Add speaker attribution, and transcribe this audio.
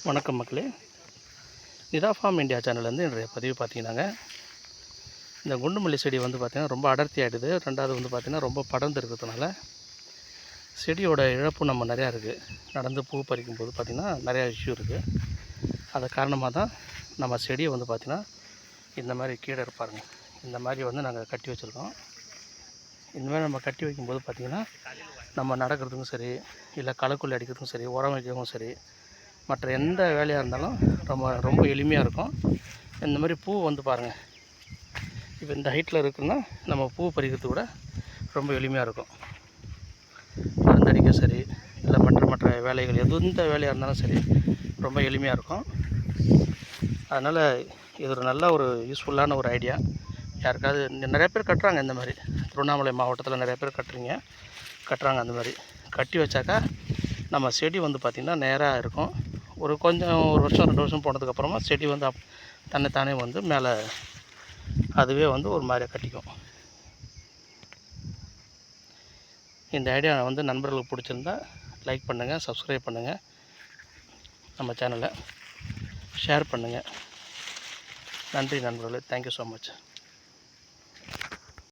Speaker 1: வணக்கம் மக்களே. Nita form India சேனல்லேருந்து இன்றைய பதிவு பார்த்தீங்கன்னாங்க. இந்த குண்டுமல்லி செடி வந்து பார்த்திங்கன்னா ரொம்ப அடர்த்தி ஆகிடுது ரெண்டாவது வந்து பார்த்திங்கன்னா ரொம்ப படர்ந்து இருக்கிறதுனால செடியோட இழப்பு நம்ம நிறையா இருக்குது நடந்து பூ பறிக்கும் போது பார்த்திங்கன்னா நிறையா இஷ்யூ இருக்குது அது காரணமாக தான் நம்ம செடியை வந்து பார்த்திங்கன்னா இந்த மாதிரி கீழே இருப்பாருங்க. இந்த மாதிரி வந்து நாங்கள் கட்டி வச்சுருக்கோம். இந்த மாதிரி நம்ம கட்டி வைக்கும்போது பார்த்திங்கன்னா நம்ம நடக்கிறதுக்கும் சரி இல்லை களைக்குள்ளே அடிக்கிறதுக்கும் சரி உரம் வைக்கவும் சரி மற்ற எந்த வேலையாக இருந்தாலும் ரொம்ப ரொம்ப எளிமையாக இருக்கும். இந்த மாதிரி பூ வந்து பாருங்கள் இப்போ இந்த ஹைட்டில் இருக்குன்னா நம்ம பூ பறிக்கிறது கூட ரொம்ப எளிமையாக இருக்கும். மருந்தடிக்க சரி இல்லை மற்ற மற்ற வேலைகள் எது எந்த வேலையாக இருந்தாலும் சரி ரொம்ப எளிமையாக இருக்கும். அதனால் இது ஒரு நல்ல ஒரு யூஸ்ஃபுல்லான ஒரு ஐடியா யாருக்காவது நிறைய பேர் கட்டுறாங்க இந்த மாதிரி. திருவண்ணாமலை மாவட்டத்தில் நிறைய பேர் கட்டுறீங்க. கட்டுறாங்க அந்த மாதிரி. கட்டி வச்சாக்கா நம்ம செடி வந்து பார்த்திங்கன்னா நேராக இருக்கும். ஒரு கொஞ்சம் ஒரு வருஷம் ரெண்டு வருஷம் போனதுக்கப்புறமா செடி வந்து அப் தன்னைத்தானே வந்து மேலே அதுவே வந்து ஒரு மாதிரியாக கட்டிக்கும். இந்த ஐடியா வந்து நண்பர்களுக்கு பிடிச்சிருந்தா லைக் பண்ணுங்கள் சப்ஸ்கிரைப் பண்ணுங்கள் நம்ம சேனலை ஷேர் பண்ணுங்கள் நன்றி நண்பர்களே. Thank you so much